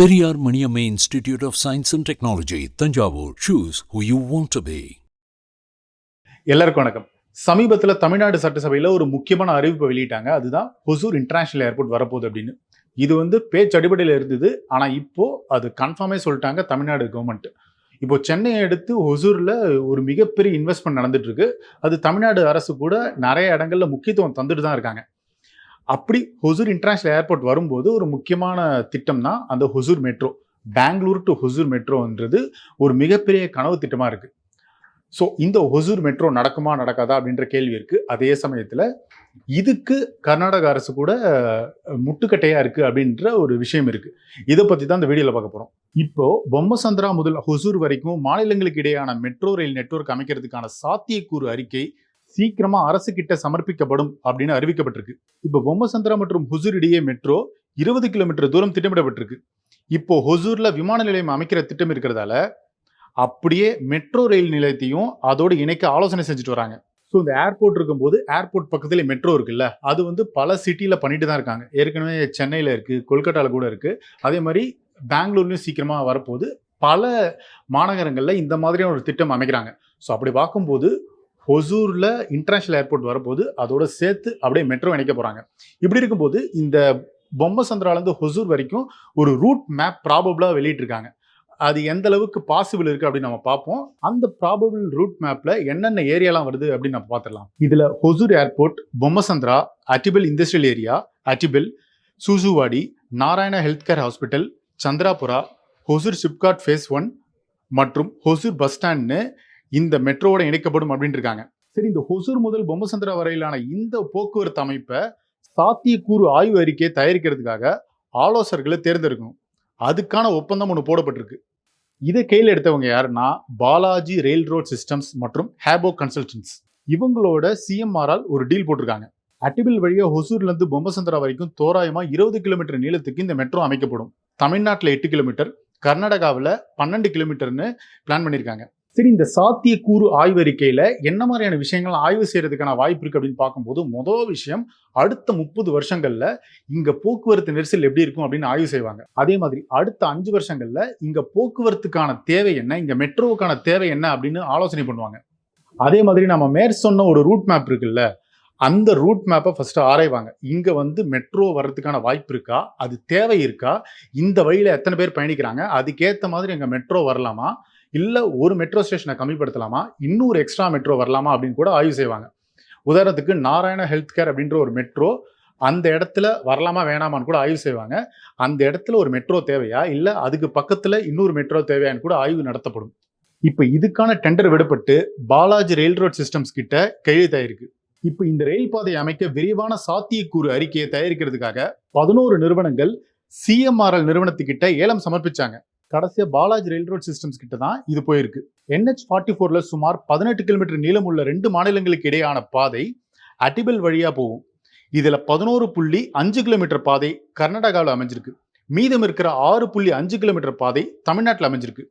Periyar Maniammai institute of science and technology Thanjavur. Choose who you want to be எல்லாருக்கும் வணக்கம். சமீபத்தில் தமிழ்நாடு சட்டசபையில் ஒரு முக்கியமான அறிவிப்பை வெளியிட்டாங்க. அதுதான் ஹொசூர் இன்டர்நேஷனல் ஏர்போர்ட் வரப்போகுது அப்படின்னு. இது வந்து பேச்சு அடிப்படையில் இருந்தது. ஆனால் இப்போது அது கன்ஃபார்மே சொல்லிட்டாங்க தமிழ்நாடு கவர்மெண்ட் இப்போ சென்னையை எடுத்து ஒசூரில் ஒரு மிகப்பெரிய இன்வெஸ்ட்மெண்ட் நடந்துட்டு இருக்கு. அது தமிழ்நாடு அரசு கூட நிறைய இடங்கள்ல முக்கியத்துவம் தந்துட்டு தான் இருக்காங்க. அப்படி ஹொசூர் இன்டர்நேஷ்னல் ஏர்போர்ட் வரும்போது ஒரு முக்கியமான திட்டம் தான் அந்த ஹொசூர் மெட்ரோ பெங்களூர் டு ஹொசூர் மெட்ரோன்றது ஒரு மிகப்பெரிய கனவு திட்டமாக இருக்குது ஸோ இந்த ஹொசூர் மெட்ரோ நடக்குமா நடக்காதா அப்படின்ற கேள்வி இருக்குது அதே சமயத்தில் இதுக்கு கர்நாடக அரசு கூட முட்டுக்கட்டையாக இருக்குது அப்படின்ற ஒரு விஷயம் இருக்குது இதை பற்றி தான் இந்த வீடியோவில் பார்க்க போகிறோம் இப்போது பொம்மசந்திரா முதல் ஹொசூர் வரைக்கும் மாநிலங்களுக்கு இடையான மெட்ரோ ரயில் நெட்வொர்க் அமைக்கிறதுக்கான சாத்தியக்கூறு அறிக்கை சீக்கிரமா அரசு கிட்ட சமர்ப்பிக்கப்படும் அப்படின்னு அறிவிக்கப்பட்டிருக்கு. இப்போ பொம்மசந்திரா மற்றும் ஹுசூர் இடையே மெட்ரோ இருபது கிலோமீட்டர் தூரம் திட்டமிடப்பட்டிருக்கு. இப்போ ஹொசூர்ல விமான நிலையம் அமைக்கிற திட்டம் இருக்கிறதால அப்படியே மெட்ரோ ரயில் நிலையத்தையும் அதோடு இணைக்க ஆலோசனை செஞ்சுட்டு வராங்க. ஸோ இந்த ஏர்போர்ட் இருக்கும்போது ஏர்போர்ட் பக்கத்துல மெட்ரோ இருக்குல்ல அது வந்து பல சிட்டியில பண்ணிட்டு தான் இருக்காங்க. ஏற்கனவே சென்னையில இருக்கு கொல்கட்டாவில் கூட இருக்கு. அதே மாதிரி பெங்களூர்லயும் சீக்கிரமாக வரப்போகுது. பல மாநகரங்களில் இந்த மாதிரியான ஒரு திட்டம் அமைக்கிறாங்க. ஸோ அப்படி பார்க்கும்போது ஹொசூரில் இன்டர்நேஷ்னல் ஏர்போர்ட் வரப்போது அதோட சேர்த்து அப்படியே மெட்ரோ இணைக்க போகிறாங்க இப்படி இருக்கும்போது இந்த பொம்மை சந்திராலேருந்து ஹொசூர் வரைக்கும் ஒரு ரூட் மேப் ப்ராபபிளாக வெளியிட்டிருக்காங்க. அது எந்த அளவுக்கு பாசிபிள் இருக்குது அப்படின்னு நம்ம பார்ப்போம். அந்த ப்ராபபிள் ரூட் மேப்பில் என்னென்ன ஏரியாலாம் வருது அப்படின்னு நம்ம பார்த்துடலாம். இதில் Hosur airport Bommasandra Attibele industrial area Attibele Chusuvadi Narayana health care hospital Chandrapura Hosur SIPCOT phase one மற்றும் ஹொசூர் பஸ் ஸ்டாண்ட்னு இந்த மெட்ரோவோட இணைக்கப்படும் அப்படின்னு இருக்காங்க. சரி இந்த ஹொசூர் முதல் பொம்மசந்திரா வரையிலான இந்த போக்குவரத்து அமைப்பை சாத்தியக்கூறு ஆய்வு அறிக்கையை தயாரிக்கிறதுக்காக ஆலோசகர்களை தேர்ந்தெடுக்கணும். அதுக்கான ஒப்பந்தம் ஒன்று போடப்பட்டிருக்கு. இதை கையில் எடுத்தவங்க யாருன்னா பாலாஜி ரயில் ரோட் சிஸ்டம்ஸ் மற்றும் ஹேபோ கன்சல்டன்ஸ் இவங்களோட சிஎம்ஆரால் ஒரு டீல் போட்டிருக்காங்க. அட்டிபில் வழியாக ஹொசூர்லேருந்து பொம்மசந்திரா வரைக்கும் தோராயமாக இருபது கிலோமீட்டர் நீளத்துக்கு இந்த மெட்ரோ அமைக்கப்படும். தமிழ்நாட்டில் எட்டு கிலோமீட்டர் கர்நாடகாவில் பன்னெண்டு கிலோமீட்டர்னு பிளான் பண்ணியிருக்காங்க. சரி இந்த சாத்தியக்கூறு ஆய்வறிக்கையில் என்ன மாதிரியான விஷயங்கள் ஆய்வு செய்யறதுக்கான வாய்ப்பு இருக்கு அப்படின்னு பார்க்கும்போது முதல் விஷயம் அடுத்த முப்பது வருஷங்கள்ல இங்க போக்குவரத்து நெரிசல் எப்படி இருக்கும் அப்படின்னு ஆய்வு செய்வாங்க. அதே மாதிரி அடுத்த அஞ்சு வருஷங்கள்ல இங்க போக்குவரத்துக்கான தேவை என்ன இங்க மெட்ரோவுக்கான தேவை என்ன அப்படின்னு ஆலோசனை பண்ணுவாங்க. அதே மாதிரி நம்ம மேற் சொன்ன ஒரு ரூட் மேப் இருக்குல்ல அந்த ரூட் மேப்பை ஃபர்ஸ்ட் ஆராய்வாங்க. இங்க வந்து மெட்ரோ வர்றதுக்கான வாய்ப்பு இருக்கா? அது தேவை இருக்கா? இந்த வழியில எத்தனை பேர் பயணிக்கிறாங்க? அதுக்கேற்ற மாதிரி எங்க மெட்ரோ வரலாமா? இல்லை ஒரு மெட்ரோ ஸ்டேஷனை கம்மிப்படுத்தலாமா? இன்னொரு எக்ஸ்ட்ரா மெட்ரோ வரலாமா? அப்படின்னு கூட ஆய்வு செய்வாங்க. உதாரணத்துக்கு நாராயண ஹெல்த் கேர் அப்படின்ற ஒரு மெட்ரோ அந்த இடத்துல வரலாமா வேணாமான்னு கூட ஆய்வு செய்வாங்க. அந்த இடத்துல ஒரு மெட்ரோ தேவையா? இல்லை அதுக்கு பக்கத்தில் இன்னொரு மெட்ரோ தேவையான்னு கூட ஆய்வு நடத்தப்படும். இப்போ இதுக்கான டெண்டர் விடப்பட்டு பாலாஜி ரயில் ரோட் சிஸ்டம்ஸ் கிட்ட கையெழுத்தாயிருக்கு இப்போ இந்த ரயில் பாதையை அமைக்க விரிவான சாத்தியக்கூறு அறிக்கையை தயாரிக்கிறதுக்காக பதினோரு நிறுவனங்கள் சிஎம்ஆர்எல் நிறுவனத்துக்கிட்ட ஏலம் சமர்ப்பிச்சாங்க. கடைசியாக பாலாஜி ரயில் ரோட் சிஸ்டம்ஸ் கிட்ட தான் இது போயிருக்கு. என்ஹெச் ஃபார்ட்டி ஃபோரில் சுமார் பதினெட்டு கிலோமீட்டர் நீளம் உள்ள ரெண்டு மாநிலங்களுக்கு இடையான பாதை அட்டிபல் வழியாக போகும். இதில் பதினோரு புள்ளி அஞ்சு கிலோமீட்டர் பாதை கர்நாடகாவில் அமைஞ்சிருக்கு. மீதம் இருக்கிற ஆறு புள்ளி அஞ்சு கிலோமீட்டர் பாதை தமிழ்நாட்டில் அமைஞ்சிருக்கு.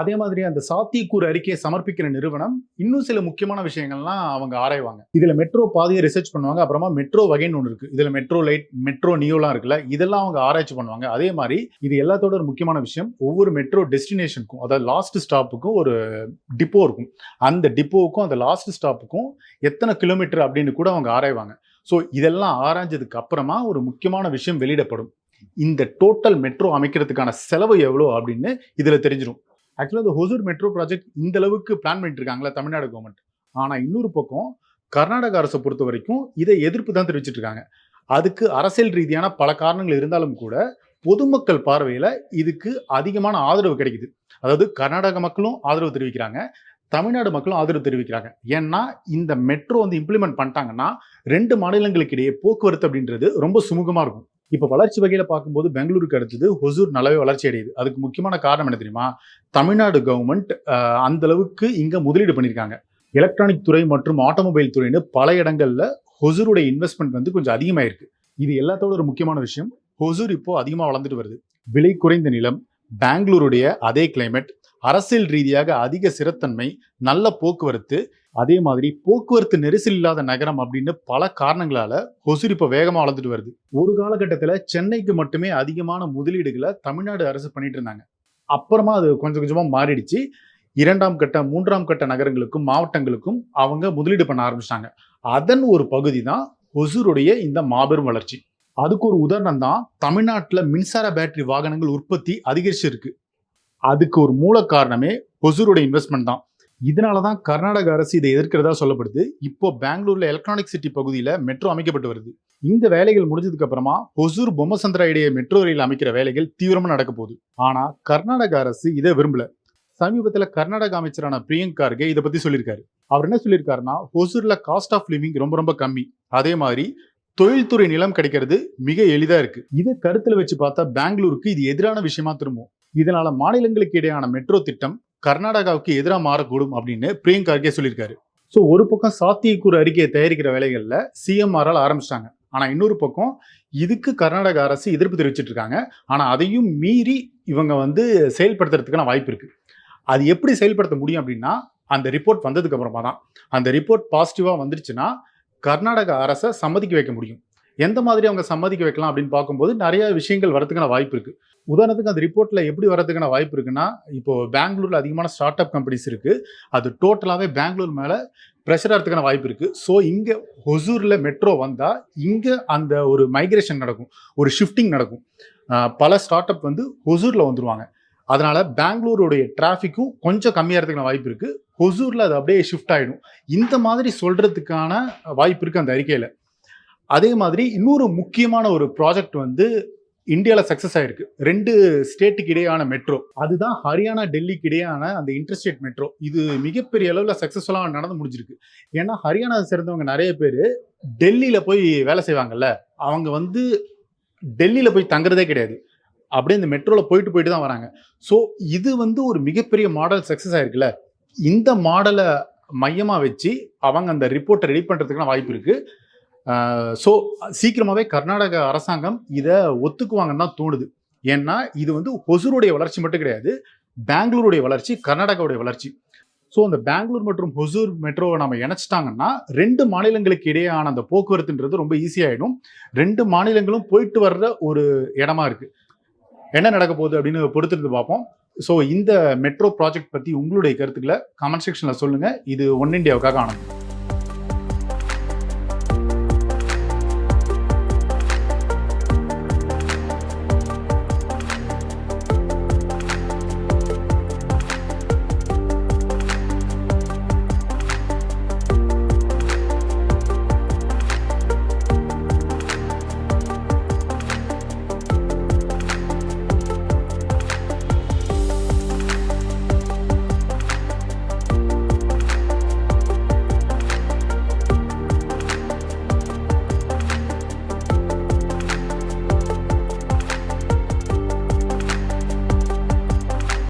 அதே மாதிரி அந்த சாத்தியக்கூறு அறிக்கையை சமர்ப்பிக்கிற நிறுவனம் இன்னும் சில முக்கியமான விஷயங்கள்லாம் அவங்க ஆராய்வாங்க. இதில் மெட்ரோ பாதையை ரிசர்ச் பண்ணுவாங்க. அப்புறமா மெட்ரோ வகைன்னு ஒன்று இருக்கு. இதில் மெட்ரோ லைட் மெட்ரோ நியூலாம் இருக்குல்ல இதெல்லாம் அவங்க ஆராய்ச்சி பண்ணுவாங்க. அதே மாதிரி இது எல்லாத்தோட ஒரு முக்கியமான விஷயம் ஒவ்வொரு மெட்ரோ டெஸ்டினேஷனுக்கும் அதாவது லாஸ்ட் ஸ்டாப்புக்கும் ஒரு டிப்போ இருக்கும் அந்த டிப்போவுக்கும் அந்த லாஸ்ட் ஸ்டாப்புக்கும் எத்தனை கிலோமீட்டர் அப்படின்னு கூட அவங்க ஆராய்வாங்க. ஸோ இதெல்லாம் ஆராய்ஞ்சதுக்கு அப்புறமா ஒரு முக்கியமான விஷயம் வெளியிடப்படும். இந்த டோட்டல் மெட்ரோ அமைக்கிறதுக்கான செலவு எவ்வளோ அப்படின்னு இதில் தெரிஞ்சிடும் ஆக்சுவலாக இந்த ஹொசூர் மெட்ரோ ப்ராஜெக்ட் இந்த அளவுக்கு பிளான் பண்ணிட்டு இருக்காங்களா தமிழ்நாடு கவர்மெண்ட் ஆனால் இன்னொரு பக்கம் கர்நாடக அரசை பொறுத்த வரைக்கும் இதை எதிர்ப்பு தான் தெரிவிச்சிட்டு இருக்காங்க. அதுக்கு அரசியல் ரீதியான பல காரணங்கள் இருந்தாலும் கூட பொதுமக்கள் பார்வையில் இதுக்கு அதிகமான ஆதரவு கிடைக்குது. அதாவது கர்நாடக மக்களும் ஆதரவு தெரிவிக்கிறாங்க தமிழ்நாடு மக்களும் ஆதரவு தெரிவிக்கிறாங்க. ஏன்னா இந்த மெட்ரோ வந்து இம்ப்ளிமெண்ட் பண்ணிட்டாங்கன்னா ரெண்டு மாநிலங்களுக்கு இடையே போக்குவரத்து அப்படின்றது ரொம்ப சுமூகமாக இருக்கும். இப்போ வளர்ச்சி வகையில் பார்க்கும்போது பெங்களூருக்கு அடுத்தது ஹொசூர் நல்லாவே வளர்ச்சி அடையுது. அதுக்கு முக்கியமான காரணம் என்ன தெரியுமா? தமிழ்நாடு கவர்மெண்ட் அந்த அளவுக்கு இங்கே முதலீடு பண்ணியிருக்காங்க எலக்ட்ரானிக் துறை மற்றும் ஆட்டோமொபைல் துறைன்னு பல இடங்களில் ஹொசூருடைய இன்வெஸ்ட்மெண்ட் வந்து கொஞ்சம் அதிகமாயிருக்கு. இது எல்லாத்தோட ஒரு முக்கியமான விஷயம். ஹொசூர் இப்போ அதிகமாக வளர்ந்துட்டு வருது. விலை குறைந்த நிலம் பெங்களூருடைய அதே கிளைமேட் அரசியல் ரீதியாக அதிக சிறத்தன்மை நல்ல போக்குவரத்து அதே மாதிரி போக்குவரத்து நெரிசல் இல்லாத நகரம் அப்படின்னு பல காரணங்களால ஹொசூர் இப்போ வேகமாக வளர்ந்துட்டு வருது. ஒரு காலகட்டத்தில் சென்னைக்கு மட்டுமே அதிகமான முதலீடுகளை தமிழ்நாடு அரசு பண்ணிட்டு இருந்தாங்க. அப்புறமா அது கொஞ்சம் கொஞ்சமாக மாறிடுச்சு. இரண்டாம் கட்ட மூன்றாம் கட்ட நகரங்களுக்கும் மாவட்டங்களுக்கும் அவங்க முதலீடு பண்ண ஆரம்பிச்சிட்டாங்க. அதன் ஒரு பகுதி தான் ஹொசூருடைய இந்த மாபெரும் வளர்ச்சி. அதுக்கு ஒரு உதாரணம் தான் தமிழ்நாட்டில் மின்சார பேட்டரி வாகனங்கள் உற்பத்தி அதிகரிச்சிருக்கு. அதுக்கு ஒரு மூல காரணமே ஹொசூருடைய இன்வெஸ்ட்மெண்ட் தான். இதனால தான் கர்நாடக அரசு இதை எதிர்க்கிறதா சொல்லப்படுது. இப்போ பெங்களூர்ல எலக்ட்ரானிக் சிட்டி பகுதியில் மெட்ரோ அமைக்கப்பட்டு வருது. இந்த வேலைகள் முடிஞ்சதுக்கு அப்புறமா ஹொசூர் பொம்மசந்திரா இடையே மெட்ரோ ரயில் அமைக்கிற வேலைகள் தீவிரமா நடக்க போகுது. ஆனா கர்நாடக அரசு இதை விரும்பல. சமீபத்தில் கர்நாடக அமைச்சரான பிரியங்க் கார்கே இதை பத்தி சொல்லியிருக்காரு. அவர் என்ன சொல்லியிருக்காருன்னா ஹொசூர்ல காஸ்ட் ஆஃப் லிவிங் ரொம்ப ரொம்ப கம்மி. அதே மாதிரி தொழில்துறை நிலம் கிடைக்கிறது மிக எளிதா இருக்கு. இதை கருத்துல வச்சு பார்த்தா பெங்களூருக்கு இது எதிரான விஷயமா திரும்பும். இதனால மாநிலங்களுக்கு இடையான மெட்ரோ திட்டம் கர்நாடகாவுக்கு எதிராக மாறக்கூடும் அப்படின்னு பிரியங்க் கார்கே சொல்லியிருக்காரு. ஸோ ஒரு பக்கம் சாத்தியக்கூறு அறிக்கையை தயாரிக்கிற வேலைகளில் சிஎம்ஆரால் ஆரம்பிச்சிட்டாங்க. ஆனால் இன்னொரு பக்கம் இதுக்கு கர்நாடக அரசு எதிர்ப்பு தெரிவிச்சிட்டு இருக்காங்க. ஆனால் அதையும் மீறி இவங்க வந்து செயல்படுத்துறதுக்கான வாய்ப்பு இருக்கு. அது எப்படி செயல்படுத்த முடியும் அப்படின்னா அந்த ரிப்போர்ட் வந்ததுக்கு அப்புறமா தான் அந்த ரிப்போர்ட் பாசிட்டிவாக வந்துருச்சுன்னா கர்நாடக அரசை சம்மதிக்க வைக்க முடியும். எந்த மாதிரி அவங்க சம்மதிக்க வைக்கலாம் அப்படின்னு பார்க்கும்போது நிறைய விஷயங்கள் வரதுக்கான வாய்ப்பு இருக்கு. உதாரணத்துக்கு அந்த ரிப்போர்ட்டில் எப்படி வரதுக்கான வாய்ப்பு இருக்குன்னா இப்போ பெங்களூர்ல அதிகமான ஸ்டார்ட் அப் கம்பெனிஸ் இருக்கு. அது டோட்டலாகவே பெங்களூர் மேலே ப்ரெஷர் ஆகிறதுக்கான வாய்ப்பு இருக்குது ஸோ இங்கே ஹொசூரில் மெட்ரோ வந்தால் இங்கே அந்த ஒரு மைக்ரேஷன் நடக்கும். ஒரு ஷிஃப்டிங் நடக்கும். பல ஸ்டார்ட் அப் வந்து ஹொசூர்ல வந்துடுவாங்க அதனால் பெங்களூருடைய டிராஃபிக்கும் கொஞ்சம் கம்மியாகிறதுக்கான வாய்ப்பு இருக்குது ஹொசூரில் அது அப்படியே ஷிஃப்ட் ஆகிடும் இந்த மாதிரி சொல்கிறதுக்கான வாய்ப்பு இருக்குது அந்த அறிக்கையில். அதே மாதிரி இன்னொரு முக்கியமான ஒரு ப்ராஜெக்ட் வந்து இந்தியாவில் சக்ஸஸ் ஆயிருக்கு. ரெண்டு ஸ்டேட்டுக்கு இடையான மெட்ரோ அதுதான் ஹரியானா டெல்லிக்கு இடையான அந்த இன்டர்ஸ்டேட் மெட்ரோ இது மிகப்பெரிய அளவில் சக்ஸஸ்ஃபுல்லாக நடந்து முடிஞ்சிருக்கு. ஏன்னா ஹரியானா சேர்ந்தவங்க நிறைய பேர் டெல்லியில் போய் வேலை செய்வாங்கல்ல. அவங்க வந்து டெல்லியில் போய் தங்குறதே கிடையாது. அப்படியே இந்த மெட்ரோவில் போயிட்டு போயிட்டு தான் வராங்க. ஸோ இது வந்து ஒரு மிகப்பெரிய மாடல் சக்ஸஸ் ஆயிருக்குல்ல. இந்த மாடலை மையமாக வச்சு அவங்க அந்த ரிப்போர்ட்டை ரெடி பண்ணுறதுக்கான வாய்ப்பு இருக்குது ஸோ சீக்கிரமாகவே கர்நாடக அரசாங்கம் இதை ஒத்துக்குவாங்கன்னு தான் தோணுது. ஏன்னா இது வந்து ஹொசூருடைய வளர்ச்சி மட்டும் கிடையாது பெங்களூருடைய வளர்ச்சி கர்நாடகாவுடைய வளர்ச்சி. ஸோ அந்த பெங்களூர் மற்றும் ஹொசூர் மெட்ரோவை நம்ம இணைச்சிட்டாங்கன்னா ரெண்டு மாநிலங்களுக்கு இடையேயான அந்த போக்குவரத்துன்றது ரொம்ப ஈஸியாகிடும் ரெண்டு மாநிலங்களும் போயிட்டு வர்ற ஒரு இடமா இருக்குது என்ன நடக்க போகுது அப்படின்னு பொறுத்திருந்து பார்ப்போம். ஸோ இந்த மெட்ரோ ப்ராஜெக்ட் பற்றி உங்களுடைய கருத்துக்களை கமெண்ட் செக்ஷனில் சொல்லுங்கள் இது ஒன் இண்டியாவுக்காக ஆனது.